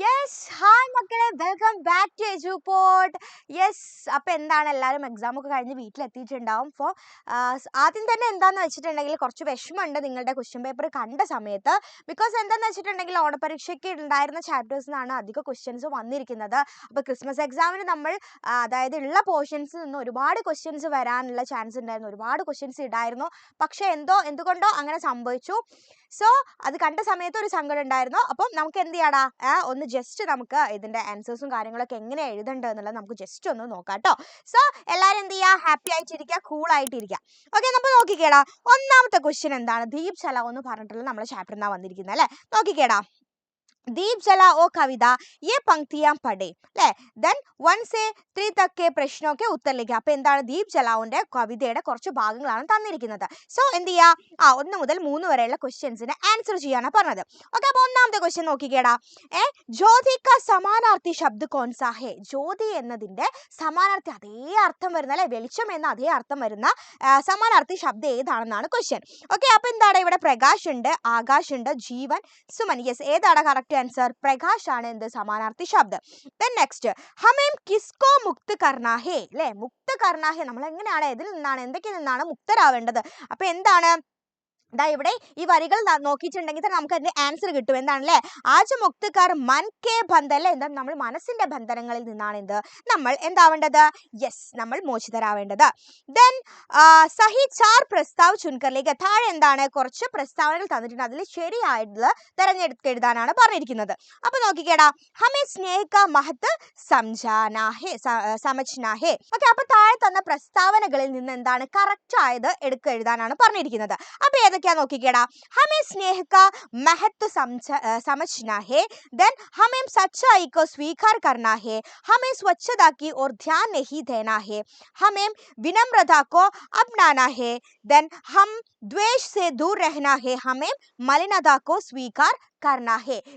Yes hi മക്കളെ. Welcome back to Eduport yes അപ്പോൾ എന്താണ്? എല്ലാവരും എക്സാം ഒക്കെ കഴിഞ്ഞ് വീട്ടിലെത്തിയിട്ടുണ്ടാവും. അപ്പോൾ ആദ്യം തന്നെ എന്താണെന്ന് വെച്ചിട്ടുണ്ടെങ്കിൽ കുറച്ച് വിഷമമുണ്ട് നിങ്ങളുടെ ക്വസ്റ്റ്യൻ പേപ്പർ കണ്ട സമയത്ത്. ബിക്കോസ് എന്താണെന്ന് വെച്ചിട്ടുണ്ടെങ്കിൽ ഓണപരീക്ഷയ്ക്ക് ഉണ്ടായിരുന്ന ചാപ്റ്റേഴ്സിൽ നിന്നാണ് അധിക ക്വസ്റ്റ്യൻസ് വന്നിരിക്കുന്നത്. അപ്പോൾ ക്രിസ്മസ് എക്സാമിന് നമ്മൾ അതായത് ഉള്ള പോർഷൻസിൽ നിന്ന് ഒരുപാട് ക്വസ്റ്റ്യൻസ് വരാനുള്ള ചാൻസ് ഉണ്ടായിരുന്നു. ഒരുപാട് ക്വസ്റ്റ്യൻസ് ഇടായിരുന്നു. പക്ഷേ എന്തോ എന്തുകൊണ്ടോ അങ്ങനെ സംഭവിച്ചു. സോ അത് കണ്ട സമയത്ത് ഒരു സങ്കടം ഉണ്ടായിരുന്നു. അപ്പം നമുക്ക് എന്ത് ചെയ്യാടാ? ആ, ഒന്ന് ജസ്റ്റ് നമുക്ക് ഇതിന്റെ ആൻസേഴ്സും കാര്യങ്ങളൊക്കെ എങ്ങനെ എഴുതേണ്ടത് എന്നുള്ളത് നമുക്ക് ജസ്റ്റ് ഒന്ന് നോക്കാം കേട്ടോ സോ എല്ലാവരും എന്ത് ചെയ്യുക ഹാപ്പി ആയിട്ടിരിക്കുക കൂൾ ആയിട്ടിരിക്കുക ഓക്കെ നമ്മൾ നോക്കിക്കേടാ. ഒന്നാമത്തെ ക്വസ്റ്റ്യൻ എന്താണ്? ദീപ് ചല എന്ന് പറഞ്ഞിട്ടുള്ള നമ്മുടെ ചാപ്റ്റർ എന്നാ വന്നിരിക്കുന്നത് അല്ലേ? നോക്കിക്കേടാ. ദീപ് ജല ഓ കവിത ഈ പങ്ക്തി പടേ അല്ലേ ദെൻ വൺ സേ ത്രീ തക്കെ പ്രശ്നമൊക്കെ ഉത്തരലേക്ക് അപ്പോൾ എന്താണ് ദീപ് ജലാവിന്റെ കവിതയുടെ കുറച്ച് ഭാഗങ്ങളാണ് തന്നിരിക്കുന്നത്. സോ എന്ത് ചെയ്യുക ആ ഒന്ന് മുതൽ മൂന്ന് വരെയുള്ള ക്വസ്റ്റ്യൻസിന് ആൻസർ ചെയ്യാനാണ് പറഞ്ഞത്. ഓക്കെ അപ്പോൾ ഒന്നാമത്തെ ക്വസ്റ്റ്യൻ നോക്കിക്കേടാ. ഏ ജ്യോതിക്ക സമാനാർത്ഥി ശബ്ദ കോൺസാഹേ ജ്യോതി എന്നതിന്റെ സമാനാർത്ഥി അതേ അർത്ഥം വരുന്ന അല്ലെ വെളിച്ചം എന്ന അതേ അർത്ഥം വരുന്ന സമാനാർത്ഥി ശബ്ദം ഏതാണെന്നാണ് ക്വസ്റ്റ്യൻ ഓക്കെ അപ്പോൾ എന്താണ് ഇവിടെ പ്രകാശ് ഉണ്ട് ആകാശ് ഉണ്ട് ജീവൻ സുമൻ. യെസ് ഏതാണ് കറക്റ്റ് ആൻസർ പ്രകാശ് ആണ് എന്ത്? സമാനാർത്ഥി ശബ്ദം. ദെൻ നെക്സ്റ്റ് ഹമേം കിസ്കോ മുക്ത് കർണാ ഹേ അല്ലേ മുക്ത് കർണാ ഹേ നമ്മൾ എങ്ങനെയാണ് ഇതിൽ നിന്നാണ്? എന്തൊക്കെ നിന്നാണ് മുക്തരാവേണ്ടത്? അപ്പൊ എന്താണ്? ദാ ഇവിടെ ഈ വരികൾ നോക്കിയിട്ടുണ്ടെങ്കിൽ തന്നെ നമുക്ക് അതിന്റെ ആൻസർ കിട്ടും. എന്താണല്ലേ? ആജ് മുക്തക്കാർ മൻ കെ ബന്ധ അല്ലേ എന്താ നമ്മൾ മനസ്സിന്റെ ബന്ധനങ്ങളിൽ നിന്നാണ് എന്ത് നമ്മൾ എന്താവേണ്ടത്? യെസ് നമ്മൾ മോചിതരാവേണ്ടത്. ദെൻ സഹി ചാർ പ്രസ്താവ് ചുൻകറിലേക്ക്. താഴെ എന്താണ്? കുറച്ച് പ്രസ്താവനകൾ തന്നിട്ടുണ്ട്. അതിൽ ശരിയായിട്ടുള്ള തെരഞ്ഞെടുത്ത് എഴുതാനാണ് പറഞ്ഞിരിക്കുന്നത്. അപ്പൊ നോക്കിക്കേടാ. ഹമേ സ്നേഹിക്ക മഹത്ത് സംജാനാഹേ സമജ്നാഹേ ഓക്കെ അപ്പൊ താഴെ തന്ന പ്രസ്താവനകളിൽ നിന്ന് എന്താണ്? കറക്റ്റ് ആയത് എടുക്ക എഴുതാനാണ് പറഞ്ഞിരിക്കുന്നത്. അപ്പൊ ഏതൊക്കെയാ നോക്കിക്കേടാ ഹമേ സ്നേഹിക്ക महत्व समझ अ, समझना है देन हमें सच्चाई को स्वीकार करना है हमें स्वच्छता की ओर ध्यान नहीं देना है हमें विनम्रता को अपनाना है देन हम द्वेष से दूर रहना है हमें मलिनता को स्वीकार കർണ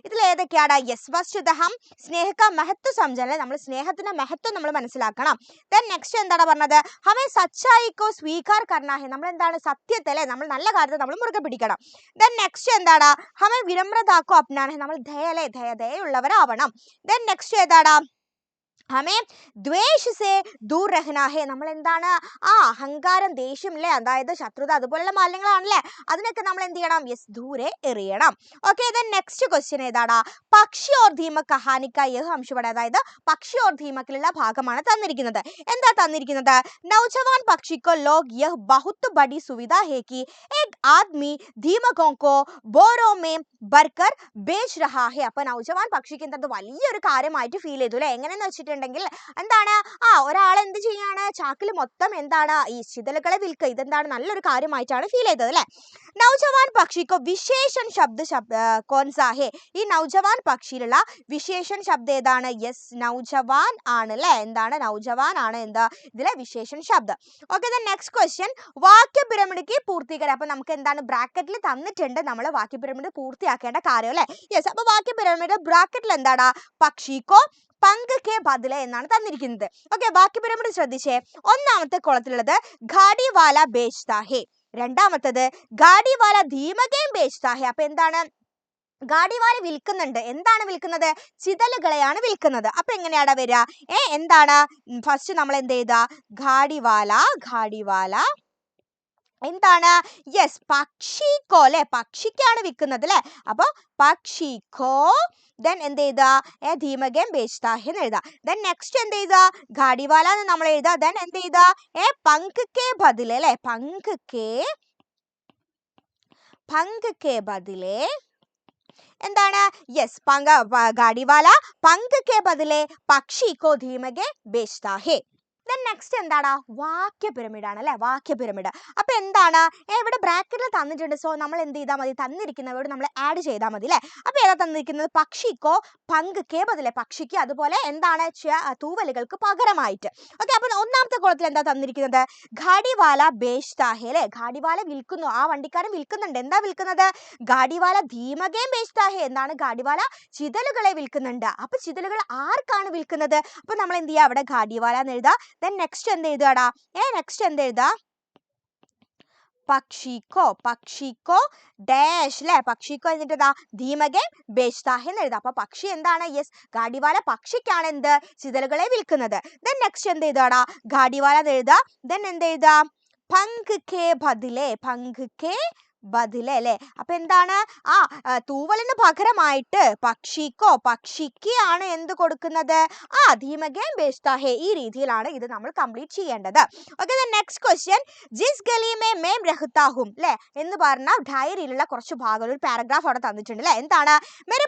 ഇതിൽ ഏതൊക്കെയാണ് യെസ് വസ്തുതഹം സ്നേഹക്ക മഹത്വ സംജല നമ്മൾ സ്നേഹത്തിന്റെ മഹത്വം നമ്മൾ മനസ്സിലാക്കണം. ദെൻ നെക്സ്റ്റ് എന്താണ് പറഞ്ഞത്? ഹമേ സച്ചായിക്കോ സ്വീകാർ കർണാഹേ നമ്മൾ എന്താണ് സത്യത്തെ നമ്മൾ നല്ല കാര്യത്തെ നമ്മൾ മുറുകെ പിടിക്കണം. ദെൻ നെക്സ്റ്റ് എന്താണ് ഹമേ വിനമ്രതാക്കോ അപ്നാൻ നമ്മൾ ദയ ദയലേ ദയ ദയുള്ളവരാവണം ദെൻ നെക്സ്റ്റ് ഏതാണ് ആമേ ദ്വേഷസേ ദൂർ രഹനാഹേ നമ്മൾ എന്താണ് ആ അഹങ്കാരം ദേഷ്യം അല്ലേ അതായത് ശത്രുത അതുപോലുള്ള മാലിന്യങ്ങളാണല്ലേ? അതിനൊക്കെ നമ്മൾ എന്ത് ചെയ്യണം യെസ് ദൂരെ എറിയണം. ഓക്കെ ദെൻ നെക്സ്റ്റ് ക്വസ്റ്റ്യൻ ഏതാടാ? പക്ഷി ഓർ ധീമക് കഹാനിക്ക യഹ് അംശപട അതായത് പക്ഷി ഓർ ധീമക്കിലുള്ള ഭാഗമാണ് തന്നിരിക്കുന്നത്. എന്താ തന്നിരിക്കുന്നത്? നൗജവാൻ പക്ഷിക്കോ ലോക് യഹ് ബഹുത്ത് ബഡി സുവിധ ഹേക്കി എക് ആദ്മി ധീമകോങ്കോ ബോറോ മേ ബർക്കർ ബേജ് രഹാഹെ അപ്പൊ നൗജവാൻ പക്ഷിക്ക് എന്താ വലിയൊരു കാര്യമായിട്ട് ഫീൽ ചെയ്തു അല്ലേ എങ്ങനെയെന്ന് വെച്ചിട്ടുണ്ടെങ്കിൽ എന്താണ്? ആ ഒരാൾ എന്ത് ചെയ്യാണ്? ചാക്കിൽ മൊത്തം എന്താണ്? ഈ ശിഥിലകളെ വിൽക്കുക. ഇതെന്താണ്? നല്ലൊരു കാര്യമായിട്ടാണ് ഫീൽ ചെയ്തത് അല്ലേ? നൗജവാൻ പക്ഷിക്കോ വിശേഷൻ ശബ്ദ കോൺസാ ഈ നൗജവാൻ പക്ഷിയിലുള്ള വിശേഷൻ ശബ്ദം ഏതാണ്? യെസ് നൗജവാൻ ആണ് അല്ലേ? എന്താണ്? നൗജവാൻ ആണ് എന്താ? ഇതിലെ വിശേഷൻ ശബ്ദം. ഓക്കെ ദ നെക്സ്റ്റ് ക്വസ്റ്റ്യൻ വാക്യ പിരമിഡിക്ക് പൂർത്തീകരണം. അപ്പൊ നമുക്ക് എന്താണ്? ബ്രാക്കറ്റിൽ തന്നിട്ടുണ്ട് നമ്മൾ വാക്യ പിരമിഡ് പൂർത്തിയാക്കേണ്ട കാര്യം അല്ലേ? യെസ് അപ്പോൾ വാക്യ പിരമിഡ് ബ്രാക്കറ്റിൽ എന്താണ് പക്ഷിക്കോ പങ്ക് കെ ബദല എന്നാണ് തന്നിരിക്കുന്നത്. ഓക്കെ ബാക്കി പിരമിഡ് ശ്രദ്ധിച്ചേ. ഒന്നാമത്തെ കുളത്തിലുള്ളത് ഘാടിവാല ബേഷ്താഹെ. രണ്ടാമത്തത് ഘാടിവാല ധീമകയും ബേഷ്താഹെ. അപ്പൊ എന്താണ്? ഗാഡിവാല വിൽക്കുന്നുണ്ട്. എന്താണ് വിൽക്കുന്നത്? ചിതലുകളെയാണ് വിൽക്കുന്നത്. അപ്പൊ എങ്ങനെയാണ് വരിക ഏ എന്താണ്? ഫസ്റ്റ് നമ്മൾ എന്ത് ചെയ്ത ഘാടിവാല ഘാഡിവാല എന്താണ്? യെസ് പക്ഷിക്കോ അല്ലെ? പക്ഷിക്കാണ് വിൽക്കുന്നത് അല്ലെ? അപ്പൊ പക്ഷിക്കോ ദെൻ എന്ത് ചെയ്താ ഏ ധീമകേം ബേച്ച്താ എന്ന് എഴുതാ ദെൻ നെക്സ്റ്റ് എന്ത് ചെയ്താ ഘാടിവാല എന്ന് നമ്മൾ എഴുതാ ദെൻ എന്ത് ചെയ്താ ഏ പങ്ക് കെ ബദിലെ അല്ലെ? പങ്ക് കെ പങ്ക് കെ ബദിലെ എന്താണ്? യെസ് പങ്ക ഗാഡിവാല പങ്ക് കെ ബദിലെ കോ ധീമകെ ബേച്ച്താ ഹേ. ദെൻ നെക്സ്റ്റ് എന്താടാ? വാക്യ പിരമിഡ് അല്ലെ? വാക്യ പിരമിഡ് അപ്പോൾ എന്താണ് ഇവിടെ ബ്രാക്കറ്റിൽ തന്നിട്ടുണ്ട്. സോ നമ്മൾ എന്ത് ചെയ്താൽ മതി? തന്നിരിക്കുന്നവരോട് നമ്മൾ ആഡ് ചെയ്താൽ മതി അല്ലേ? അപ്പോൾ ഏതാ തന്നിരിക്കുന്നത്? പക്ഷിക്കോ പങ്ക് കെ ബദലെ പക്ഷിക്ക് അതുപോലെ എന്താണ്? തൂവലുകൾക്ക് പകരമായിട്ട്. ഓക്കെ അപ്പോൾ ഒന്നാമത്തെ കുളത്തിൽ എന്താ തന്നിരിക്കുന്നത്? ഘാടിവാല ബേഷ്താഹെ അല്ലേ? ഘാടിവാല വിൽക്കുന്നു. ആ വണ്ടിക്കാരൻ വിൽക്കുന്നുണ്ട്. എന്താ വിൽക്കുന്നത്? ഘാടിവാല ധീമകേം ബേഷ്താഹെ. എന്താണ്? ഘാടിവാല ചിതലുകളെ വിൽക്കുന്നുണ്ട്. അപ്പൊ ചിതലുകൾ ആർക്കാണ് വിൽക്കുന്നത്? അപ്പൊ നമ്മൾ എന്ത് ചെയ്യുക അവിടെ ഘാടിവാല എന്ന് എഴുതാ. ദെൻ നെക്സ്റ്റ് എന്ത് എഴുതുകടാ ഏ നെക്സ്റ്റ് എന്ത് എഴുതാ? പക്ഷിക്കോ പക്ഷിക്കോ ഡാഷ് അല്ലേ പക്ഷിക്കോ എന്നിട്ട് എന്താ? ധീമകെ ബേഷ്താഹ് എന്ന് എഴുതാം. അപ്പൊ പക്ഷി എന്താണ്? യെസ് ഗാഡിവാല പക്ഷിക്കാണ് എന്ത്? ചിതലുകളെ വിൽക്കുന്നത്. ദെൻ നെക്സ്റ്റ് എന്ത് എഴുതാടാ ഗാഡിവാല എന്ന് എഴുതാ. ദെൻ എന്ത് എഴുതാ? പങ്ക് കെ ബദിലെ പങ്ക് കെ ബദിലെ അല്ലേ? അപ്പൊ എന്താണ്? ആ തൂവലിന് പകരമായിട്ട് പക്ഷിക്കോ പക്ഷിക്ക് ആണ് എന്ത് കൊടുക്കുന്നത്? ആ ധീമകേം ബേസ്താഹേ ഈ രീതിയിലാണ് ഇത് നമ്മൾ കംപ്ലീറ്റ് ചെയ്യേണ്ടത്. ഓക്കെ നെക്സ്റ്റ് ക്വസ്റ്റ്യൻ ജിസ് ഗലീമേ മേം രഹുത്താഹും അല്ലേ എന്ന് പറഞ്ഞ ഡയറിയിലുള്ള കുറച്ച് ഭാഗങ്ങൾ ഒരു പാരഗ്രാഫ് അവിടെ തന്നിട്ടുണ്ട് അല്ലേ എന്താണ്? മേരെ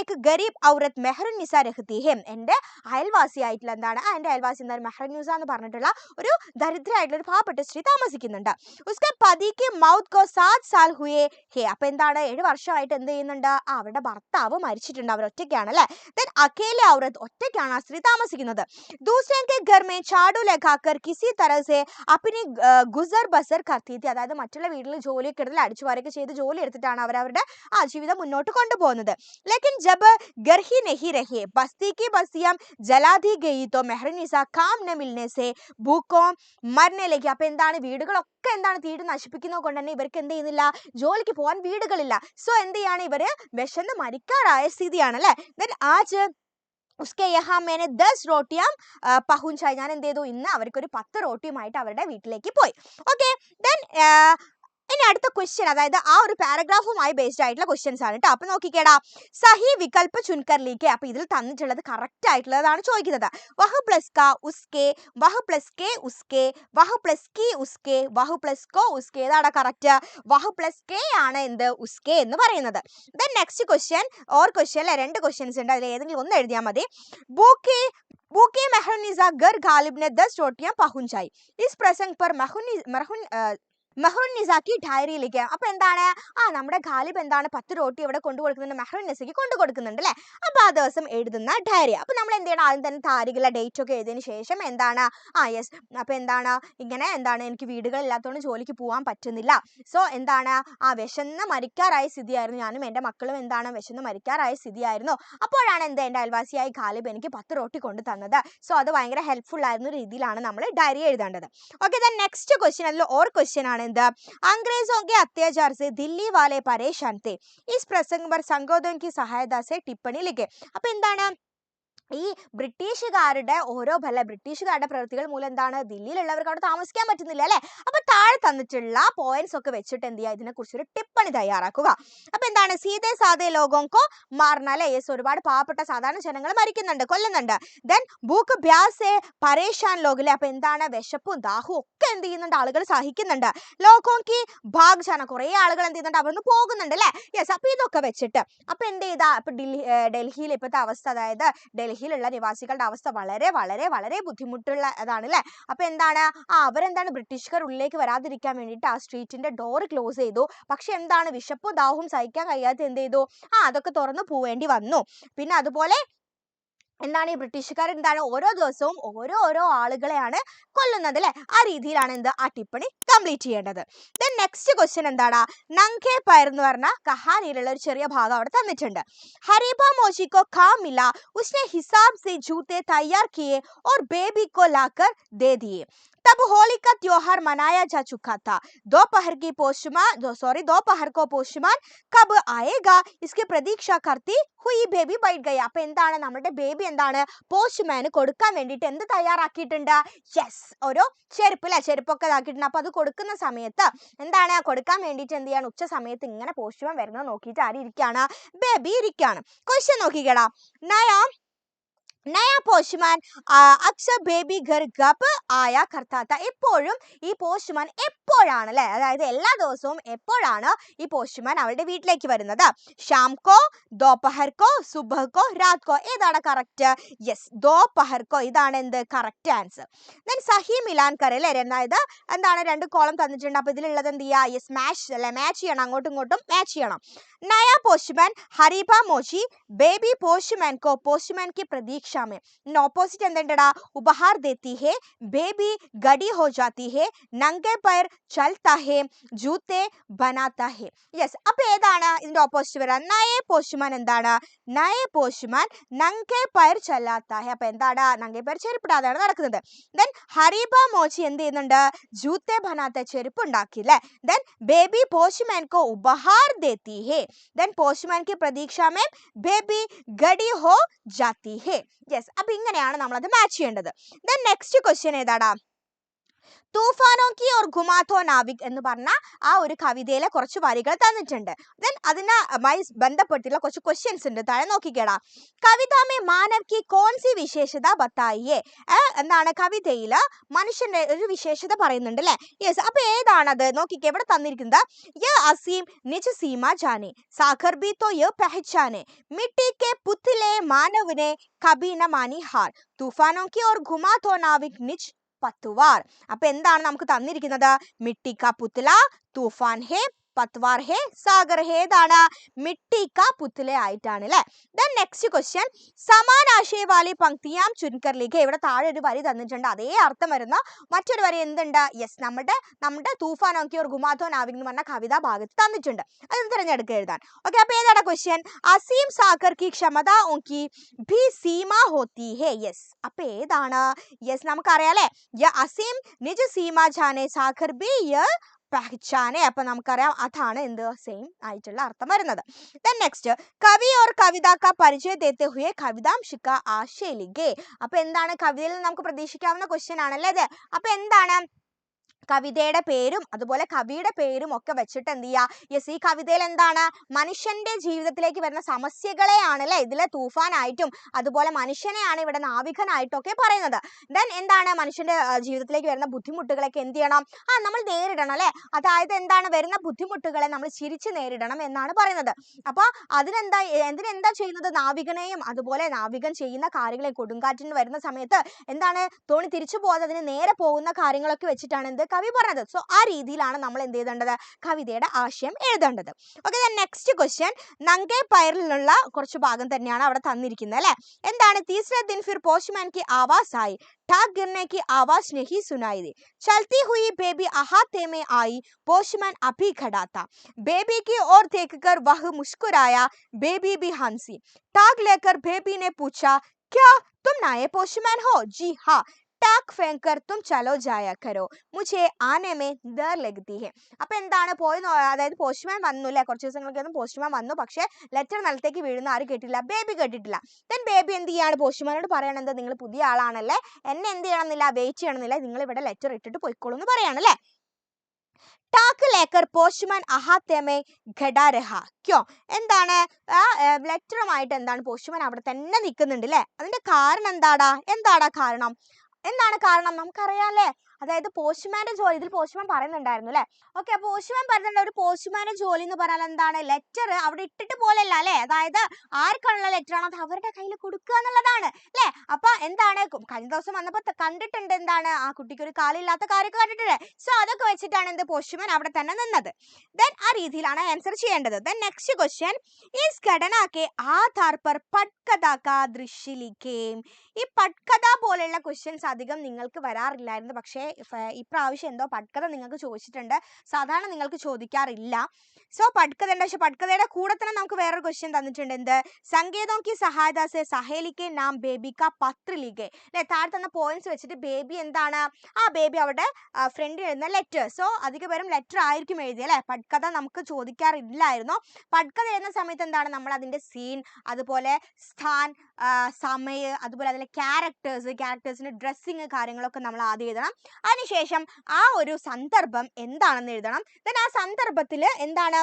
ഏക്ക് ഗരീബ് ഔറത്ത് മെഹറുൻ നിസ രഹ്തി ഹെം എന്റെ അയൽവാസി ആയിട്ടുള്ള എന്താണ്? ആ എന്റെ അയൽവാസി എന്താണ്? മെഹറുൻ നിസ എന്ന് പറഞ്ഞിട്ടുള്ള ഒരു ദരിദ്രമായിട്ടുള്ള ഒരു പാവപ്പെട്ട സ്ത്രീ താമസിക്കുന്നുണ്ട്. ഉസ്കെ പതിക്ക് മൗത്ത് കോ സാത് സാൽ ഹുയെ ഹേ അപ്പൊ എന്താണ്? ഏഴ് വർഷമായിട്ട് എന്ത് ചെയ്യുന്നുണ്ട്? അവരുടെ ഭർത്താവ് മരിച്ചിട്ടുണ്ട്. അവർ ഒറ്റയ്ക്കാണ് അല്ലെ? ദെൻ അഖേലെ ഔറത്ത് ഒറ്റയ്ക്കാണ് ആ സ്ത്രീ താമസിക്കുന്നത് ദൂസ്രേന്റെ ഗർമേ ചാടു ലഖാക്കർ കിസി തരസെ അപ്പിനി ഗുസർ ബസർ കർത്തീത്തി അതായത് മറ്റുള്ള വീട്ടിൽ ജോലിയൊക്കെ ഇടൽ അടിച്ചുവാരൊക്കെ ചെയ്ത് ജോലി എടുത്തിട്ടാണ് അവർ അവരുടെ ആ ജീവിതം മുന്നോട്ട് കൊണ്ടുപോകുന്നത്. ലേക്കിൻ ജബ് ഗർഹി നെഹി രഹേ ബസ്തിക്ക് ബസ്തിയാം ജലാധി ഗെയ്തോ മെഹ്റനിസ കാം ന മിൽനെ സെ ഭൂക്കോം മരണയിലേക്ക് അപ്പൊ എന്താണ്? വീടുകളൊക്കെ എന്താണ് തീയിട്ട് നശിപ്പിക്കുന്നത് കൊണ്ട് തന്നെ ഇവർക്ക് എന്ത് ചെയ്യുന്നില്ല? ജോലിക്ക് പോകാൻ വീടുകളില്ല. സോ എന്ത് ചെയ്യാണ് ഇവർ? വിശന്ന് മരിക്കാറായ സ്ഥിതിയാണ് അല്ലെ ദെൻ ആജ് ഉസ്കെ യഹാ മേനെ ദസ് റോട്ടിയാം പഹുഞ്ചായി. ഞാൻ എന്ത് ചെയ്തു? ഇന്ന് അവർക്കൊരു പത്ത് റോട്ടിയുമായിട്ട് അവരുടെ വീട്ടിലേക്ക് പോയി. ഓക്കെ ദെൻ ഇനി അടുത്ത ക്വസ്റ്റ്യൻ അതായത് ആ ഒരു പാരഗ്രാഫുമായി ബേസ്ഡ് ആയിട്ടുള്ള ക്വസ്റ്റ്യൻസ് ആണ് കേട്ടോ അപ്പൊ നോക്കിക്കേടാ സഹി വികൽപ്പ് ചുൻകർ ലീക്കെ അപ്പൊ ഇതിൽ തന്നിട്ടുള്ളത് കറക്റ്റ് ആയിട്ടുള്ളതാണ് ചോദിക്കുന്നത് വഹ് പ്ലസ് ക ഉസ്കെ വഹ് പ്ലസ് കെ ഉസ്കെ വഹ് പ്ലസ് കി ഉസ്കെ വഹ് പ്ലസ് കോ ഉസ്കെ ഏതാണ് കറക്റ്റ് വഹ് പ്ലസ് കെ ആണ് എന്ത് ഉസ്കെ എന്ന് പറയുന്നത് then next question or question അല്ലെ രണ്ട് ക്വസ്റ്റ്യൻസ് ഉണ്ട് അതിൽ ഏതെങ്കിലും ഒന്ന് എഴുതിയാൽ മതി ബൂക്കെ ബൂക്കെ മെഹറുനിസ ഗർ ഗാലിബ് ने दस रोटियां पहुंचाई इस प्रसंग पर मेहुनि മെഹുൻ മെഹ്റുൻ നിസാക്കി ഡയറിയിലേക്ക്. അപ്പൊ എന്താണ്? ആ നമ്മുടെ ഖാലിബ് എന്താണ്? പത്ത് റോട്ടി ഇവിടെ കൊണ്ടു കൊടുക്കുന്നുണ്ട് മെഹ്റുൻ നിസയ്ക്ക് കൊണ്ടു കൊടുക്കുന്നുണ്ട് അല്ലേ? അപ്പൊ ആ ദിവസം എഴുതുന്ന ഡയറി. അപ്പൊ നമ്മൾ എന്ത് ചെയ്യണം? ആദ്യം തന്നെ താരികളെ ഡേറ്റ് ഒക്കെ എഴുതിയതിന് ശേഷം എന്താണ്? ആ യെസ് അപ്പൊ എന്താണ്? ഇങ്ങനെ എന്താണ്? എനിക്ക് വീടുകളില്ലാത്തതുകൊണ്ട് ജോലിക്ക് പോകാൻ പറ്റുന്നില്ല. സോ എന്താണ്? ആ വിശന്ന് മരിക്കാറായ സ്ഥിതിയായിരുന്നു. ഞാനും എന്റെ മക്കളും എന്താണ്? വിശന്ന് മരിക്കാറായ സ്ഥിതിയായിരുന്നു. അപ്പോഴാണ് എന്ത്? എന്റെ അയൽവാസിയായി ഖാലിബ് എനിക്ക് പത്ത് റോട്ടി കൊണ്ടു തന്നത്. സോ അത് ഭയങ്കര ഹെൽപ്ഫുൾ ആയിരുന്ന രീതിയിലാണ് നമ്മൾ ഡയറി എഴുതേണ്ടത്. ഓക്കെ ദെൻ നെക്സ്റ്റ് ക്വസ്റ്റ്യൻ അതിൽ ഓർ ക്വസ്റ്റ്യൻ ആണ്. आनंद अंग्रेज़ों के अत्याचार से दिल्ली वाले परेशान थे इस प्रसंग पर संगोधन की सहायता से टिप्पणी लिखे अब ഈ ബ്രിട്ടീഷുകാരുടെ ഓരോ ഫല ബ്രിട്ടീഷുകാരുടെ പ്രവൃത്തികൾ മൂലം എന്താണ്? ദില്ലിയിലുള്ളവർക്ക് അവിടെ താമസിക്കാൻ പറ്റുന്നില്ല അല്ലെ? അപ്പൊ താഴെ തന്നിട്ടുള്ള പോയിന്റ്സ് ഒക്കെ വെച്ചിട്ട് എന്ത് ചെയ്യുക? ഇതിനെ കുറിച്ച് ഒരു ടിപ്പണി തയ്യാറാക്കുക. അപ്പൊ എന്താണ്? സീതേ സാധേ ലോകോങ്കോ മാറണ അല്ലെ? യെസ് ഒരുപാട് പാവപ്പെട്ട സാധാരണ ജനങ്ങൾ മരിക്കുന്നുണ്ട് കൊല്ലുന്നുണ്ട്. ദെൻ ഭൂക്ക് ബ്യാസെ പരേഷാൻ ലോകിലെ അപ്പൊ എന്താണ്? വിശപ്പും ദാഹും ഒക്കെ എന്ത് ചെയ്യുന്നുണ്ട്? ആളുകൾ സഹിക്കുന്നുണ്ട്. ലോകോങ്കി ഭാഗ്ജാന കുറെ ആളുകൾ എന്ത് ചെയ്യുന്നുണ്ട്? അവിടെ നിന്ന് പോകുന്നുണ്ട് അല്ലെ? യെസ് അപ്പൊ ഇതൊക്കെ വെച്ചിട്ട്. അപ്പൊ എന്ത് ചെയ്താ? അപ്പൊ ഡൽഹി ഡൽഹിയിൽ ഇപ്പോഴത്തെ അവസ്ഥ അതായത് ഡൽഹിയിലുള്ള നിവാസികളുടെ അവസ്ഥ വളരെ വളരെ വളരെ ബുദ്ധിമുട്ടുള്ള അതാണ് അല്ലേ അപ്പോൾ എന്താണ്? ആ അവരെന്താണ് ബ്രിട്ടീഷുകാർ ഉള്ളിലേക്ക് വരാതിരിക്കാൻ വേണ്ടിയിട്ട് ആ സ്ട്രീറ്റിന്റെ ഡോർ ക്ലോസ് ചെയ്തു. പക്ഷേ എന്താണ്? വിശപ്പും ദാഹവും സഹിക്കാൻ കഴിയാത്ത എന്ത് ചെയ്തു? ആ അതൊക്കെ തുറന്നു പോവേണ്ടി വന്നു. പിന്നെ അതുപോലെ എന്താണ് ഈ ബ്രിട്ടീഷുകാർ എന്താണ് ഓരോ ദിവസവും ഓരോ ഓരോ ആളുകളെയാണ് കൊല്ലുന്നത് അല്ലെ? ആ രീതിയിലാണ് എന്ത്? ആ ടിപ്പണി കംപ്ലീറ്റ് ചെയ്യേണ്ടത്. ദെൻ നെക്സ്റ്റ് ക്വസ്റ്റ്യൻ എന്താണ്? നങ്കേ പയർ എന്ന് പറഞ്ഞ കഹാനിയിലുള്ള ഒരു ചെറിയ ഭാഗം അവിടെ തന്നിട്ടുണ്ട്. ഹരിബ മോശിക്കോ കാമില്ല ഉസ്നെ ഹിസാബ് സെ ജൂത്തെ തയ്യാർ കിയെ ഓർ ബേബിക്കോ ലാക്കർ ദേദിയെ तब होली का त्योहार मनाया जा चुका था दोपहर की पोस्टमान सॉरी दोपहर को पोस्टमान कब आएगा इसकी प्रतीक्षा करती ഹുയി ബേബി ബൈറ്റ് ഗൈ അപ്പൊ എന്താണ് നമ്മുടെ ബേബി എന്താണ് പോസ്റ്റ്മാന് കൊടുക്കാൻ വേണ്ടിയിട്ട് എന്ത് തയ്യാറാക്കിയിട്ടുണ്ട് യെസ് ഓരോ ചെരുപ്പ് അല്ലെ ചെരുപ്പൊക്കെ ഇതാക്കിയിട്ടുണ്ട് അപ്പൊ അത് കൊടുക്കുന്ന സമയത്ത് എന്താണ് കൊടുക്കാൻ വേണ്ടിയിട്ട് എന്ത് ചെയ്യാണ് ഉച്ച സമയത്ത് ഇങ്ങനെ പോസ്റ്റ്മാൻ വരുന്നത് നോക്കിയിട്ട് ആര് ഇരിക്കുകയാണ് ബേബി ഇരിക്കുകയാണ് ക്വസ്റ്റ്യൻ നോക്കിക്കടാ നയാ നയാ പോസ്റ്റ്മാൻ അക്ഷ ബേബി ഘർ ഗബ് ആയ കർത്താത്ത എപ്പോഴും ഈ പോസ്റ്റ്മാൻ എപ്പോഴാണ് അല്ലേ അതായത് എല്ലാ ദിവസവും എപ്പോഴാണ് ഈ പോസ്റ്റ്മാൻ അവരുടെ വീട്ടിലേക്ക് വരുന്നത്? ഷാംകോ ദോപഹർക്കോ സുബഹ്കോ രാത്കോ? ഏതാണ് കറക്റ്റ്? യെസ് ദോപഹർക്കോ. ഇതാണ് എന്ത്? Correct answer. ദെൻ സഹി മിലാൻകർ അല്ലേ? അതായത് എന്താണ്? രണ്ട് കോളം തന്നിട്ടുണ്ട്. അപ്പൊ ഇതിലുള്ളത് എന്ത് ചെയ്യാ യെസ് മാച്ച് അല്ലെ? മാച്ച് ചെയ്യണം. അങ്ങോട്ടും ഇങ്ങോട്ടും മാച്ച് ചെയ്യണം. നയാ പോസ്റ്റ്മാൻ ഹരീബ മോശി ബേബി പോസ്റ്റ്മാൻ കോ പോസ്റ്റ്മാൻ പ്രതീക്ഷ प्रतीक्षा में ഓപ്പോസിറ്റ് എന്തുണ്ടടാ ഉപഹാർ देती है बेबी गड़ी हो जाती है नंगे पैर चलता है ജൂത്തെ ബനാത്ത ഹെ യെസ് അപ്പൊ ഏതാണ് ഇതിന്റെ ഓപ്പോസിറ്റ് വരാ നയേ പോസ്റ്റ്മാൻ എന്താണ് നയേ പോസ്റ്റ്മാൻ നങ്കെ പയർ ചല്ലാത്ത ഹെ അപ്പൊ എന്താണ് നങ്കെ പയർ ചെരുപ്പിടാതാണ് നടക്കുന്നത് ദെൻ ഹരീബ മോച്ചി എന്ത് ചെയ്യുന്നുണ്ട് ജൂത്തെ ബനാത്ത ചെരുപ്പ് ഉണ്ടാക്കി അല്ലേ ദെൻ ബേബി പോസ്റ്റ്മാൻ കോ ഉപഹാർ देती है ദെൻ പോസ്റ്റ്മാൻ की പ്രതീക്ഷ में ബേബി ഗടി ഹോ ജാത്തി ഹെ യെസ് അപ്പൊ ഇങ്ങനെയാണ് അത് മാച്ച് ചെയ്യേണ്ടത്. ദെൻ നെക്സ്റ്റ് ക്വസ്റ്റ്യൻ ഏതാടാ? തൂഫാനോ കി ഓർ ഗുമാത്തോ നാവിക് എന്ന് പറഞ്ഞ ആ ഒരു കവിതയിലെ കുറച്ച് വരികൾ തന്നിട്ടുണ്ട്. ദെൻ അതിനുമായി ബന്ധപ്പെട്ടുള്ള കുറച്ച് ക്വസ്റ്റ്യൻസ് ഉണ്ട്. താഴെ നോക്കിക്കേടാ. കവിതാമേ മാനവ് കി കോൺ സി വിശേഷത ബത്തായിയെ? എന്താണ് കവിതയിൽ മനുഷ്യന്റെ ഒരു വിശേഷത പറയുന്നുണ്ട് അല്ലേ? യെസ് അപ്പൊ ഏതാണത്? നോക്കിക്കേ ഇവിടെ തന്നിരിക്കുന്നത്. യ അസീം നിജ സീമ ജാനെ സാഖർ ബി തോ യ പെഹച്ചാനെ മിട്ടി കെ പുത്തിലെ മാനവനെ न मानी हार तूफानों की ओर घुमा तो नाविक നിജ് പത്തുവാർ. അപ്പൊ എന്താണ് നമുക്ക് തന്നിരിക്കുന്നത്? മിട്ടിക്ക പുത്തല തൂഫാൻ ഹേ പത്വാർ ഹേ സാഗർ ഹേ ഏതാണ് മിട്ടി കാ പുത്ലെ ആയിട്ടാണ് അല്ലേ ദെൻ നെക്സ്റ്റ് ക്വസ്റ്റ്യൻ സമാനാശയ വാലി പങ്ക്തിയാം ചുരുക്കർ ലിഖ ഇവിടെ താഴെ ഒരു വരി തന്നിട്ടുണ്ട്. അതേ അർത്ഥം വരുന്ന മറ്റൊരു വരി എന്തുണ്ട്? യെസ് നമ്മുടെ നമ്മുടെ തൂഫാൻ ഓക്കി ഒരു ഗുമാത്തോ നാവിക് എന്ന് പറഞ്ഞ കവിതാ ഭാഗത്ത് തന്നിട്ടുണ്ട്. അത് തിരഞ്ഞെടുക്കുക എഴുതാൻ. ഓക്കെ അപ്പൊ ഏതാണ് ക്വസ്റ്റ്യൻ അസീം സാഗർ കി ക്ഷമത ഓക്കി ഭി സീമ ഹോത്തി ഹേ. യെസ് അപ്പൊ ഏതാണ്? യെസ് നമുക്കറിയാലേ യ അസീം നിജ സീമ ജാനെ സാഗർ ബി യ പഹ്ചാനെ അപ്പൊ നമുക്കറിയാം അതാണ് എന്ത്? സെയിം ആയിട്ടുള്ള അർത്ഥം വരുന്നത്. ദെൻ നെക്സ്റ്റ് കവി ഓർ കവിത കാ പരിചയ ദേത്തെ ഹുയെ കവിതാംശിക്ക കാ ആശയ ലിഖേ. അപ്പൊ എന്താണ് കവിതയിൽ നമുക്ക് പ്രതീക്ഷിക്കാവുന്ന ക്വസ്റ്റ്യൻ ആണല്ലേ ഇത്? അപ്പൊ എന്താണ് കവിതയുടെ പേരും അതുപോലെ കവിയുടെ പേരും ഒക്കെ വെച്ചിട്ട് എന്ത് ചെയ്യുക യെസ് ഈ കവിതയിൽ എന്താണ്? മനുഷ്യന്റെ ജീവിതത്തിലേക്ക് വരുന്ന സമസ്യകളെയാണ് അല്ലെ ഇതിലെ തൂഫാനായിട്ടും അതുപോലെ മനുഷ്യനെയാണ് ഇവിടെ നാവികനായിട്ടും ഒക്കെ പറയുന്നത്. ദെൻ എന്താണ് മനുഷ്യന്റെ ജീവിതത്തിലേക്ക് വരുന്ന ബുദ്ധിമുട്ടുകളൊക്കെ എന്ത് ചെയ്യണം? ആ നമ്മൾ നേരിടണം അല്ലേ? അതായത് എന്താണ് വരുന്ന ബുദ്ധിമുട്ടുകളെ നമ്മൾ ചിരിച്ച് നേരിടണം എന്നാണ് പറയുന്നത്. അപ്പോൾ അതിനെന്താ എന്തിനെന്താ ചെയ്യുന്നത്? നാവികനെയും അതുപോലെ നാവികൻ ചെയ്യുന്ന കാര്യങ്ങളെ കൊടുങ്കാറ്റിന് വരുന്ന സമയത്ത് എന്താണ്? തോണി തിരിച്ചു പോകാതെ അതിന് നേരെ പോകുന്ന കാര്യങ്ങളൊക്കെ വെച്ചിട്ടാണ് എന്ത് കവി പറഞ്ഞത് സോ ആ രീതിയിലാണ് നമ്മൾ എന്ത് ചെയ്തേണ്ടത് കവിതയുടെ ആശയം എഴുതേണ്ടത് ഓക്കെ നെക്സ്റ്റ് ക്വസ്റ്റ്യൻ നങ്കെ പയറിലുള്ള കുറച്ച് ഭാഗം തന്നെയാണ് അവിടെ തന്നിരിക്കുന്നത് അല്ലെ എന്താണ് തീസര ദിൻ ഫിർ പോസ്റ്റ്മാൻ की आवाज आई ठाक गिरने की आवाज नहीं सुनाई दी चलती हुई बेबी अहाते में आई पोस्टमैन अभी खड़ा था बेबी की ओर देखकर वह मुस्कुराया बेबी भी हंसी टाक लेकर बेबी ने पूछा क्या तुम नए पोस्टमैन हो जी हाँ ടാക് ഫേങ്കർ തും ചലോ ജായക്കരോ കരോ ആനമേ ദർ ലഗ്തി ഹെ അപ്പൊ എന്താണ് പോയി അതായത് പോസ്റ്റ്മാൻ വന്നു അല്ലെ കുറച്ച് ദിവസങ്ങൾക്കൊന്നും പോസ്റ്റ്മാൻ വന്നു. പക്ഷേ ലെറ്റർ നിലത്തേക്ക് വീഴുന്ന ആരും കേട്ടില്ല ബേബി കേട്ടിട്ടില്ല. ദെൻ ബേബി എന്ത് ചെയ്യാണ്? പോസ്റ്റ്മാനോട് പറയണെന്ത് നിങ്ങൾ പുതിയ ആളാണല്ലേ? എന്നെ എന്ത് ചെയ്യണമെന്നില്ല വെയിറ്റ് ചെയ്യണമെന്നില്ല. നിങ്ങൾ ഇവിടെ ലെറ്റർ ഇട്ടിട്ട് പോയിക്കോളൂ എന്ന് പറയാണല്ലേ ടാക്ക് ലേക്കർ പോസ്റ്റ്മാൻ അഹാത്തേമേ ഘടാരഹ. ക്യോ? എന്താണ്? ആ ലെറ്ററുമായിട്ട് എന്താണ്? പോസ്റ്റ്മാൻ അവിടെ തന്നെ നിൽക്കുന്നുണ്ട് അല്ലേ അതിന്റെ കാരണം എന്താടാ? എന്താടാ കാരണം? എന്താണ് കാരണം? നമുക്കറിയാല്ലേ അതായത് പോസ്റ്റ്മാന്റെ ജോലി ഇതിൽ പോസ്റ്റ്മാൻ പറയുന്നുണ്ടായിരുന്നു അല്ലേ? ഓക്കെ അപ്പോൾ പോസ്റ്റ്മാൻ പറയുന്നുണ്ട് ഒരു പോസ്റ്റ്മാന്റെ ജോലി എന്ന് പറഞ്ഞാൽ എന്താണ്? ലെറ്റർ അവിടെ ഇട്ടിട്ട് പോലെയല്ല അല്ലേ? അതായത് ആർക്കാണുള്ള ലെറ്റർ ആണോ? അത് അവരുടെ കയ്യിൽ കൊടുക്കുക എന്നുള്ളതാണ് അല്ലേ? അപ്പൊ എന്താണ്? കഴിഞ്ഞ ദിവസം വന്നപ്പോൾ കണ്ടിട്ടുണ്ട് എന്താണ്? ആ കുട്ടിക്ക് ഒരു കാലില്ലാത്ത കാര്യമൊക്കെ കണ്ടിട്ടുണ്ട്. സോ അതൊക്കെ വെച്ചിട്ടാണ് എന്ത് പോസ്റ്റ്മാൻ അവിടെ തന്നെ നിന്നത്. ദെൻ ആ രീതിയിലാണ് ആൻസർ ചെയ്യേണ്ടത്. ദെൻ നെക്സ്റ്റ് ക്വസ്റ്റ്യൻ ഈ ഘടനാക്കെ ആധാർ പർ പട്കഥാക്ക ദൃശ്യലിക്കേം ഈ പട്കഥ പോലെയുള്ള ക്വസ്റ്റ്യൻസ് അധികം നിങ്ങൾക്ക് വരാറില്ലായിരുന്നു. പക്ഷേ ഇപ്രാവശ്യം എന്തോ പട്കഥ നിങ്ങൾക്ക് ചോദിച്ചിട്ടുണ്ട്. സാധാരണ നിങ്ങൾക്ക് ചോദിക്കാറില്ല. സോ പട്കഥയുടെ പക്ഷെ പട്കഥയുടെ കൂടെ തന്നെ നമുക്ക് വേറൊരു ക്വസ്റ്റ്യൻ തന്നിട്ടുണ്ട്. എന്ത്? സങ്കേതം കി സഹായത സെ സഹേലിക്ക് നാം ബേബിക്ക പത്ര ലിഖെ അല്ലെ താഴെ തന്ന പോയിന്റ്സ് വെച്ചിട്ട് ബേബി എന്താണ്? ആ ബേബി അവിടെ ഫ്രണ്ട് എഴുതുന്ന ലെറ്റർ സോ അധിക പേരും ലെറ്റർ ആയിരിക്കും എഴുതിയ അല്ലെ പട്കഥ നമുക്ക് ചോദിക്കാറില്ലായിരുന്നു. പട്കഥ എഴുതുന്ന സമയത്ത് എന്താണ്? നമ്മൾ അതിന്റെ സീൻ അതുപോലെ സ്ഥാൻ സമയം അതുപോലെ അതിലെ ക്യാരക്ടേഴ്സ് ക്യാരക്ടേഴ്സിന്റെ ഡ്രസ്സിങ് കാര്യങ്ങളൊക്കെ നമ്മൾ ആദ്യം എഴുതണം. അതിനുശേഷം ആ ഒരു സന്ദർഭം എന്താണെന്ന് എഴുതണം. ദെൻ ആ സന്ദർഭത്തിൽ എന്താണ്?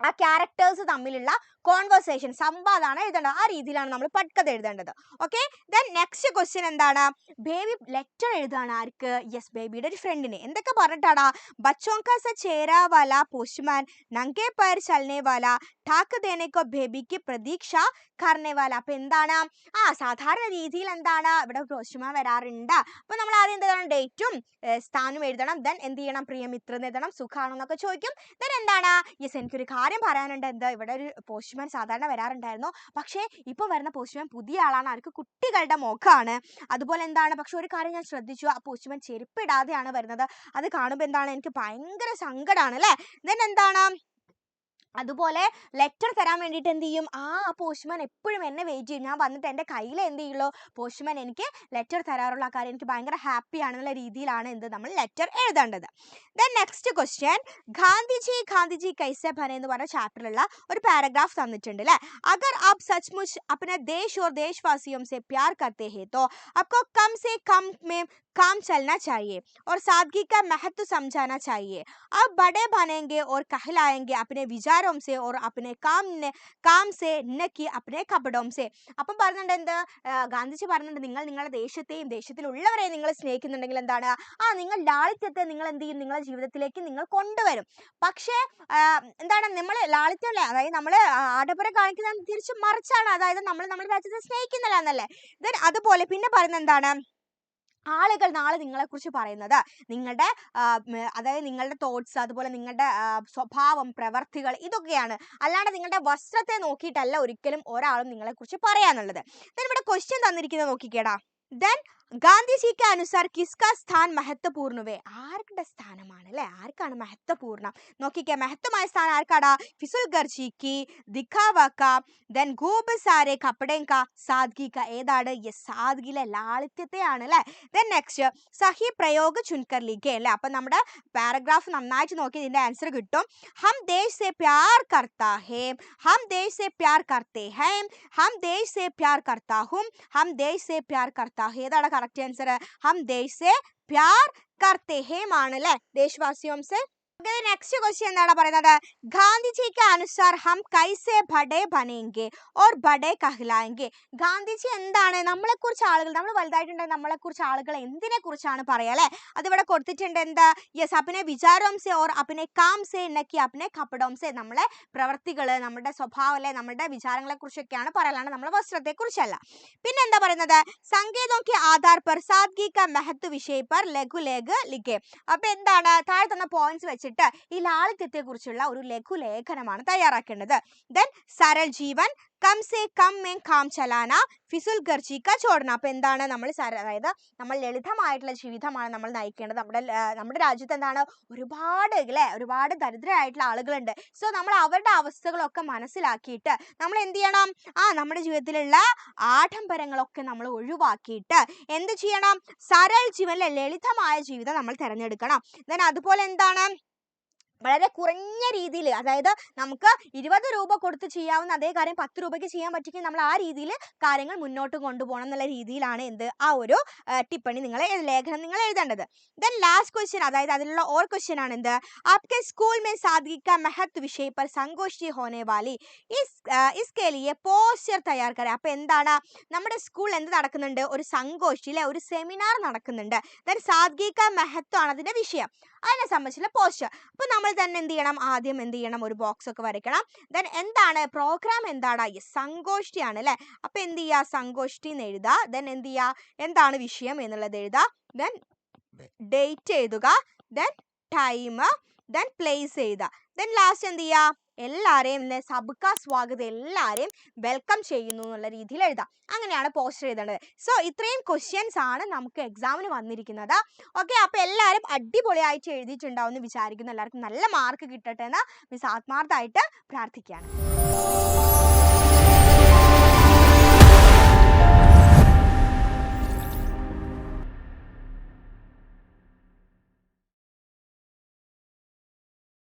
ആ ക്യാരക്ടേഴ്സ് തമ്മിലുള്ള കോൺവെർസേഷൻ സംവാദമാണ് എഴുതേണ്ടത് ആ രീതിയിലാണ് നമ്മൾ പട്കഥ എഴുതേണ്ടത്. ഓക്കെ ദെൻ നെക്സ്റ്റ് ക്വസ്റ്റ്യൻ എന്താണ്? ബേബി ലെറ്റർ എഴുതാണ് ആർക്ക്? യെസ് ബേബിയുടെ ഒരു ഫ്രണ്ടിന് എന്തൊക്കെ പറഞ്ഞിട്ടാടാ? ബച്ചോങ്ക സ ചേരാ വാല പോസ്റ്റ്മാൻ നങ്കേ പയർ ചലനേവാല ഠാക്ക് ദേനേക്കോ ബേബിക്ക് പ്രതീക്ഷ കർണേവാല അപ്പൊ എന്താണ്? ആ സാധാരണ രീതിയിൽ എന്താണ്? ഇവിടെ പോസ്റ്റ്മാൻ വരാറുണ്ട്. അപ്പൊ നമ്മൾ ആദ്യം എന്താണ് ഡേറ്റും സ്ഥാനം എഴുതണം. ദെൻ എന്ത് ചെയ്യണം? പ്രിയമിത്ര എന്ന് എഴുതണം. സുഖാണോ എന്നൊക്കെ ചോദിക്കും. ദെൻ എന്താണ്? യെസ് എനിക്കൊരു കാര്യം പറയാനുണ്ട്. എന്താ? ഇവിടെ ഒരു പോസ്റ്റ് പോസ്റ്റ്മാൻ സാധാരണ വരാറുണ്ടായിരുന്നു. പക്ഷേ ഇപ്പോൾ വരുന്ന പോസ്റ്റ്മാൻ പുതിയ ആളാണ്. അവർക്ക് കുട്ടികളുടെ മുഖമാണ്. അതുപോലെ എന്താണ്? പക്ഷെ ഒരു കാര്യം ഞാൻ ശ്രദ്ധിച്ചു. ആ പോസ്റ്റ്മാൻ ചെരുപ്പിടാതെയാണ് വരുന്നത്. അത് കാണുമ്പോൾ എന്താണ്? എനിക്ക് ഭയങ്കര സങ്കടമാണ് അല്ലേ? ദെൻ എന്താണ്? അതുപോലെ ലെറ്റർ തരാൻ വേണ്ടിയിട്ട് എന്ത് ചെയ്യും ആ പോസ്റ്റ്മാൻ എപ്പോഴും എന്നെ വെയിറ്റ് ചെയ്യും ഞാൻ വന്നിട്ട് എൻ്റെ കയ്യിൽ എന്ത് ചെയ്യുള്ളൂ പോസ്റ്റ്മാൻ എനിക്ക് ലെറ്റർ തരാറുള്ള ആ കാര്യം എനിക്ക് ഭയങ്കര ഹാപ്പി ആണെന്നുള്ള രീതിയിലാണ് എന്ത് നമ്മൾ ലെറ്റർ എഴുതേണ്ടത് then next question Gandhiji Gandhiji കൈസെ ബനെ എന്ന് പറഞ്ഞ ചാപ്റ്ററിലുള്ള ഒരു പാരഗ്രാഫ് തന്നിട്ടുണ്ട് അല്ലേ अगर आप सचमुच अपने देश और देशवासियों से प्यार करते हैं तो आपको कम से कम में काम चलना चाहिए और सादगी का महत्व समझाना चाहिए आप बड़े बनेंगे और कहलाएंगे अपने विचारों से और अपने काम ने काम से न कि अपने കപടവും സേ അപ്പം പറഞ്ഞിട്ടുണ്ട് എന്ത് ആ, ഗാന്ധിജി പറഞ്ഞിട്ടുണ്ട് നിങ്ങൾ നിങ്ങളുടെ ദേശത്തെയും ദേശത്തിലുള്ളവരെ നിങ്ങൾ സ്നേഹിക്കുന്നുണ്ടെങ്കിൽ എന്താണ് ആ നിങ്ങൾ ലാളിത്യത്തെ നിങ്ങൾ എന്ത് ചെയ്യും നിങ്ങളുടെ ജീവിതത്തിലേക്ക് നിങ്ങൾ കൊണ്ടുവരും പക്ഷേ ആ, എന്താണ് നമ്മൾ ലാളിത്യമല്ലേ അതായത് നമ്മൾ ആഡംബരം കാണിക്കുന്നത് തിരിച്ച് മറിച്ചാണ് അതായത് നമ്മൾ നമ്മുടെ രാജ്യത്തെ സ്നേഹിക്കുന്നില്ല എന്നല്ലേ ദെൻ അതുപോലെ പിന്നെ പറയുന്നത് എന്താണ് ആളുകൾ നാളെ നിങ്ങളെക്കുറിച്ച് പറയുന്നത്. നിങ്ങളുടെ അതായത് നിങ്ങളുടെ തോട്ട്സ് അതുപോലെ നിങ്ങളുടെ സ്വഭാവം പ്രവർത്തികൾ ഇതൊക്കെയാണ്. അല്ലാണ്ട് നിങ്ങളുടെ വസ്ത്രത്തെ നോക്കിയിട്ടല്ല ഒരിക്കലും ഒരാളും നിങ്ങളെക്കുറിച്ച് പറയാന്നുള്ളത് ദെൻ ഇവിടെ ക്വസ്റ്റ്യൻ തന്നിരിക്കുന്നത് നോക്കിക്കേടാ. ദെൻ ഗാന്ധിജിക്ക് അനുസാർ കിസ്ക സ്ഥാൻ മഹത്വപൂർണവേ. ആരുടെ സ്ഥാനമാണ് അല്ലെ ആർക്കാണ് മഹത്വപൂർണം? നോക്കിക്കേ മഹത്വമായ സ്ഥാനം ആർക്കാടാ? ഫിസുൽ ഗർജിക്ക് ദിഖാവക്ക ദെൻ ഗോപ് സാരെ കപ്പടേങ്ക സാദ്ഗിക്ക ഏതാണ്? യെസ് സാദ്ഗിയിലെ ലാളിത്യത്തെയാണ് അല്ലെ ദെൻ നെക്സ്റ്റ് സഹി പ്രയോഗ ചുൻകർ ലിഖെ അല്ലേ? അപ്പം നമ്മുടെ പാരഗ്രാഫ് നന്നായിട്ട് നോക്കി ഇതിന്റെ ആൻസർ കിട്ടും. ഹം ദേശ് സെ പ്യാർ കർത്താ ഹേ ഹം ദേശ് സെ പ്യാർ കർത്തേ ഹേ ഹം ദേശ് സെ പ്യാർ കർത്താ ഹും ഹം ദേശ് സെ പ്യാർ കർത്താ ഹേ. ഏതാണ് കറക്റ്റ് ആൻസർ ഹം ദേശ് സെ പ്യാർ കർത്തേ ഹേം ആണ് അല്ലേ ദേശവാസിയോം സെ നെക്സ്റ്റ് ക്വസ്റ്റ്യൻ എന്താണ് പറയുന്നത്? ഗാന്ധിജിക്ക് അനുസാർ ഹം കൈസെ ബഡേ ബനേങ്കെ ഓർ ബഡേ കഹ്ലായെങ്കെ. ഗാന്ധിജി എന്താണ്? നമ്മളെക്കുറിച്ച് ആളുകൾ നമ്മൾ വലുതായിട്ടുണ്ടെങ്കിൽ നമ്മളെക്കുറിച്ച് ആളുകൾ എന്തിനെ കുറിച്ചാണ് പറയുക അതിവിടെ കൊടുത്തിട്ടുണ്ട് എന്താ? യെസ് അപ്പിനെ വിചാരോം ഓർ അപ്പിനെ കാം സെ എന്നൊക്കെ അപ്പിനെ കപ്പടോം നമ്മളെ പ്രവർത്തികൾ നമ്മുടെ സ്വഭാവം അല്ലെ നമ്മുടെ വിചാരങ്ങളെ കുറിച്ചൊക്കെയാണ് പറയലാണ് നമ്മളെ വസ്ത്രത്തെക്കുറിച്ചല്ല. പിന്നെ എന്താ പറയുന്നത്? സംഗീതം ആധാർ പർ സാദ്ഗി ക മഹത്വ വിഷയ പർ ലഘു ലേഖ ലിഖേ. അപ്പൊ എന്താണ്? താഴെ തന്ന പോയിന്റ്സ് വെച്ചിട്ട് ഈ ലാളിത്യത്തെ കുറിച്ചുള്ള ഒരു ലഘുലേഖനമാണ് തയ്യാറാക്കേണ്ടത്. ദെൻ സരൾ ജീവൻ കം സേ കം മേ കാം ചലാന ഫിസുൽ ഗർജി ക ചോടന. എന്താണ് നമ്മൾ അതായത് നമ്മൾ ലളിതമായിട്ടുള്ള ജീവിതമാണ് നമ്മൾ നയിക്കേണ്ടത്. നമ്മുടെ നമ്മുടെ രാജ്യത്ത് എന്താണ് ഒരുപാട് അല്ലേ ഒരുപാട് ദരിദ്രരായിട്ടുള്ള ആളുകളുണ്ട്. സോ നമ്മൾ അവരുടെ അവസ്ഥകളൊക്കെ മനസ്സിലാക്കിയിട്ട് നമ്മൾ എന്ത് ചെയ്യണം? ആ നമ്മുടെ ജീവിതത്തിലുള്ള ആഡംബരങ്ങളൊക്കെ നമ്മൾ ഒഴിവാക്കിയിട്ട് എന്ത് ചെയ്യണം? സരൾ ജീവനിലെ ലളിതമായ ജീവിതം നമ്മൾ തിരഞ്ഞെടുക്കണം. ദെൻ അതുപോലെ എന്താണ്? വളരെ കുറഞ്ഞ രീതിയിൽ അതായത് നമുക്ക് ഇരുപത് രൂപ കൊടുത്ത് ചെയ്യാവുന്ന അതേ കാര്യം പത്ത് രൂപയ്ക്ക് ചെയ്യാൻ പറ്റിക്കും നമ്മൾ ആ രീതിയിൽ കാര്യങ്ങൾ മുന്നോട്ട് കൊണ്ടുപോകണം എന്നുള്ള രീതിയിലാണ് എന്ത് ആ ഒരു ടിപ്പണി നിങ്ങൾ ലേഖനം നിങ്ങൾ എഴുതേണ്ടത്. ദെൻ ലാസ്റ്റ് ക്വസ്റ്റ്യൻ അതായത് അതിലുള്ള ഓർ ക്വസ്റ്റ്യൻ ആണ് എന്ത്? ആപ്കെ സ്കൂൾ മേ സാധിക്ക മെഹത്ത് വിഷയ പർ സങ്കോഷി ഹോനെ വാലി ഇസ്കെ ലിയെ പോസ്റ്റർ തയ്യാർ കരാം അപ്പോൾ എന്താണ്? നമ്മുടെ സ്കൂളിൽ എന്ത് നടക്കുന്നുണ്ട്? ഒരു സങ്കോഷി അല്ലെ? ഒരു സെമിനാർ നടക്കുന്നുണ്ട്. ദെൻ സാദ്ഗിക മെഹത്വമാണ് അതിന്റെ വിഷയം. അതിനെ സംബന്ധിച്ചുള്ള പോസ്റ്റർ അപ്പോൾ നമ്മൾ തന്നെ എന്ത് ചെയ്യണം? ആദ്യം എന്ത് ചെയ്യണം? ഒരു ബോക്സ് ഒക്കെ വരയ്ക്കണം. ദെൻ എന്താണ്? പ്രോഗ്രാം എന്താണ്? Yes, സംഗോഷ്ഠിയാണ് അല്ലെ? അപ്പൊ എന്ത് ചെയ്യുക? സംഗോഷ്ഠി എന്ന് എഴുതുക. ദെൻ എന്ത് ചെയ്യുക? എന്താണ് വിഷയം എന്നുള്ളത് എഴുതുക. ദെൻ ഡേറ്റ് എഴുതുക. ദെൻ ടൈം ദെൻ പ്ലേസ് എഴുതുക. ദെൻ ലാസ്റ്റ് എന്ത് ചെയ്യുക? എല്ലാവരെയും സബ്ക സ്വാഗതം എല്ലാവരെയും വെൽക്കം ചെയ്യുന്നു എന്നുള്ള രീതിയിൽ എഴുതാം. അങ്ങനെയാണ് പോസ്റ്റർ എഴുതേണ്ടത് സോ ഇത്രയും ക്വസ്റ്റ്യൻസ് ആണ് നമുക്ക് എക്സാമിന് വന്നിരിക്കുന്നത്. ഓക്കെ അപ്പോൾ എല്ലാവരും അടിപൊളിയായിട്ട് എഴുതിയിട്ടുണ്ടാവും എന്ന് വിചാരിക്കുന്നു. എല്ലാവർക്കും നല്ല മാർക്ക് കിട്ടട്ടെ എന്ന് മിസ് ആത്മാർത്ഥമായിട്ട് പ്രാർത്ഥിക്കുകയാണ്.